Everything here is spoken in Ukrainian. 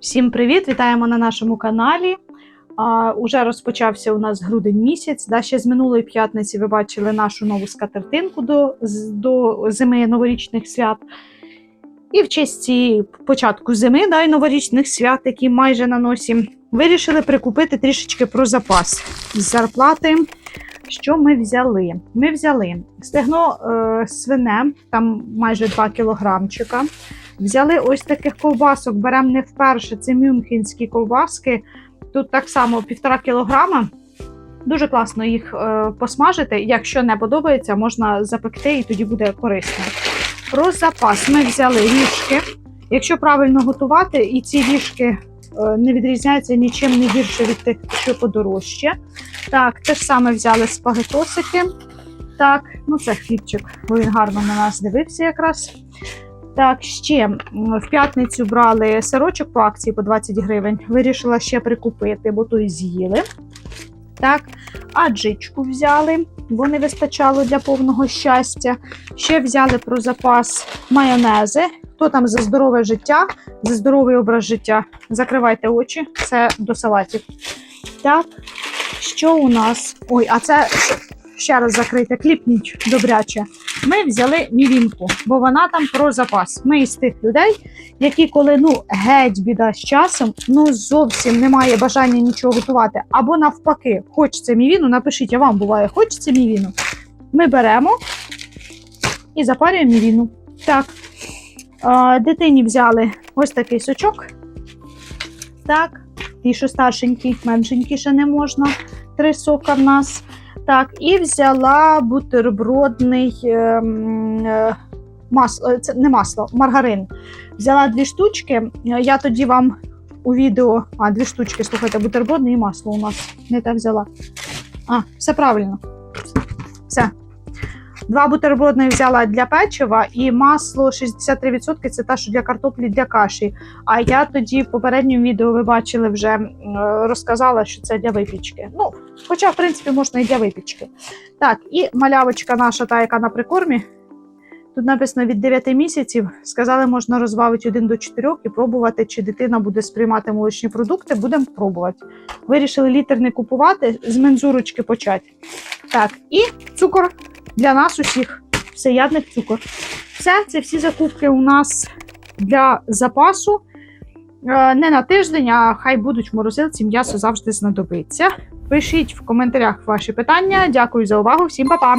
Всім привіт! Вітаємо на нашому каналі. А, уже розпочався у нас грудень місяць. Да, ще з минулої п'ятниці ви бачили нашу нову скатертинку до, до зими новорічних свят. І в честь початку зими да, і новорічних свят, які майже на носі, вирішили прикупити трішечки про запас з зарплати. Що ми взяли? Ми взяли стегно е, свине, там майже 2 кілограмчика. Взяли ось таких ковбасок, беремо не вперше. Це мюнхенські ковбаски. Тут так само півтора кілограма. Дуже класно їх е, посмажити. Якщо не подобається, можна запекти і тоді буде корисно. Про запас ми взяли ріжки. Якщо правильно готувати, і ці ріжки е, не відрізняються нічим не гірше від тих, що подорожче. Так, те саме взяли спагетосики. Так, ну це хлібчик, бо він гарно на нас дивився якраз. Так, ще в п'ятницю брали сирочок по акції по 20 гривень. Вирішила ще прикупити, бо той з'їли. Так, аджичку взяли, бо не вистачало для повного щастя. Ще взяли про запас майонези. Хто там за здорове життя, за здоровий образ життя? Закривайте очі, це до салатів. Так, що у нас? Ой, а це ще раз закрийте, кліпніть добряче ми взяли мівінку, бо вона там про запас. Ми із тих людей, які коли ну геть біда з часом, ну зовсім немає бажання нічого готувати. Або навпаки, хочеться мівіну, напишіть, а вам буває, хочеться мівіну. Ми беремо і запарюємо мівіну. Так. Дитині взяли ось такий сочок. Так, ті, що старшенькі, меншенькі ще не можна. Три сока в нас. Так, і взяла бутербродний ем, е, масло, е, це не масло, маргарин. Взяла дві штучки. Я тоді вам у відео, а, дві штучки, слухайте, бутербродне і масло у нас. Не те взяла. А, все правильно. Все. Два бутербродних взяла для печива і масло 63% це те, що для картоплі для каші. А я тоді в попередньому відео ви бачили вже розказала, що це для випічки. Ну, Хоча, в принципі, можна і для випічки. Так, і малявочка наша, та, яка на прикормі. Тут написано від 9 місяців. Сказали, можна розбавити 1 до 4 і пробувати, чи дитина буде сприймати молочні продукти. Будемо пробувати. Вирішили літр не купувати, з мензурочки почати. Так, і цукор для нас усіх. Всеядних цукор. Все, це всі закупки у нас для запасу. Е, Не на тиждень, а хай будуть в морозилці, м'ясо завжди знадобиться. Пишіть в коментарях ваші питання. Дякую за увагу. Всім па-па!